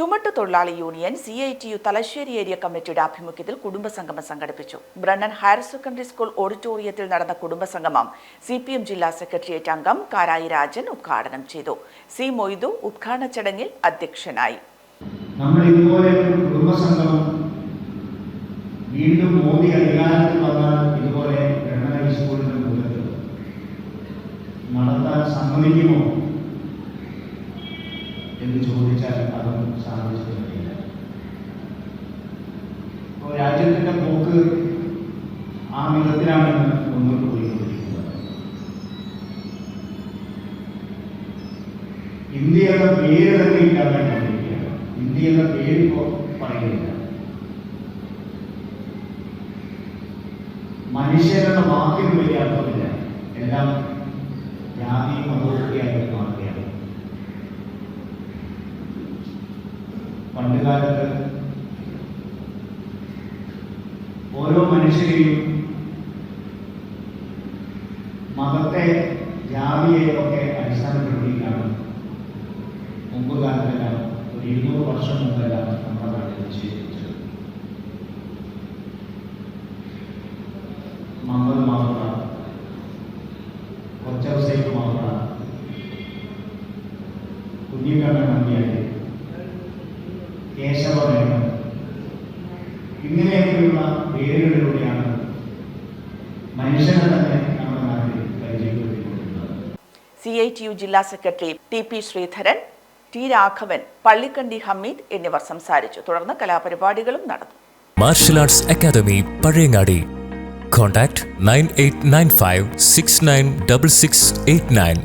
ചുമട്ട് തൊഴിലാളി union C I T U Thalassery area കമ്മിറ്റിയുടെ ആഭിമുഖ്യത്തിൽ കുടുംബസംഗമം സംഘടിപ്പിച്ചു. ബ്രണ്ണൻ ഹയർ സെക്കൻഡറി സ്കൂൾ ഓഡിറ്റോറിയത്തിൽ നടന്ന കുടുംബസംഗമം സി പി എം ജില്ലാ സെക്രട്ടേറിയറ്റ് അംഗം കാരായി രാജൻ ഉദ്ഘാടനം ചെയ്തു. സി മൊയ്തു ഉദ്ഘാടന ചടങ്ങിൽ അധ്യക്ഷനായി. നമ്മൾ ഇതുപോലെ കുടുംബസംഗമം വീണ്ടും മോദി അധികാരത്തിൽ വന്നാൽ ഇതുപോലെ നടത്താൻ സമ്മതിക്കുമോ? എന്ന് ചോദിച്ചാൽ അതും സാധിച്ചിട്ടില്ല. അപ്പോൾ രാജ്യത്തിന്റെ പോക്ക് ആ വിധത്തിലാണെന്ന് മുന്നോട്ട് പോയിക്കൊണ്ടിരിക്കുന്നത് ഇന്ത്യ എന്ന പേര് തന്നെ ഇല്ലാതായിക്കൊണ്ടിരിക്കുകയാണ് കൊണ്ടിരിക്കുകയാണ് ഇന്ത്യ എന്ന പേര് ഇപ്പോൾ പറയുന്നില്ല. മനുഷ്യരെന്ന വാക്കിന് വലിയ അർത്ഥമില്ല. എല്ലാം പണ്ട് കാലത്ത് ഓരോ മനുഷ്യരെയും മതത്തെ ജാതിയെ ഒക്കെ അടിസ്ഥാനപ്പെടുത്തിയിട്ടാണ് മുമ്പ് കാലത്തെല്ലാം ഒരു ഇരുന്നൂറ് വർഷം മുമ്പെല്ലാം നമ്മുടെ നാട്ടിൽ നിശ്ചയിച്ചത് മുഹമ്മദ് മാത്ര കൊച്ചവസേക്ക് മാത്ര കുഞ്ഞിക്കണ്ണൻ നമ്പ്യാരി കേശവമേനോൻ ഇങ്ങനെയൊക്കെയുള്ള പേരുകളിലൂടെയാണ് മനുഷ്യനെ തന്നെ നമ്മുടെ നാട്ടിൽ പരിചയപ്പെടുത്തിക്കൊണ്ടിരുന്നത് സി ഐ ടി യു ജില്ലാ secretary T P Sreedharan T Raghavan Pallikkandi Hameed എന്നിവർ സംസാരിച്ചു. തുടർന്ന് കലാപരിപാടികളും നടന്നു. Martial arts academy Pazhayangadi contact nine eight nine five six nine double six eight nine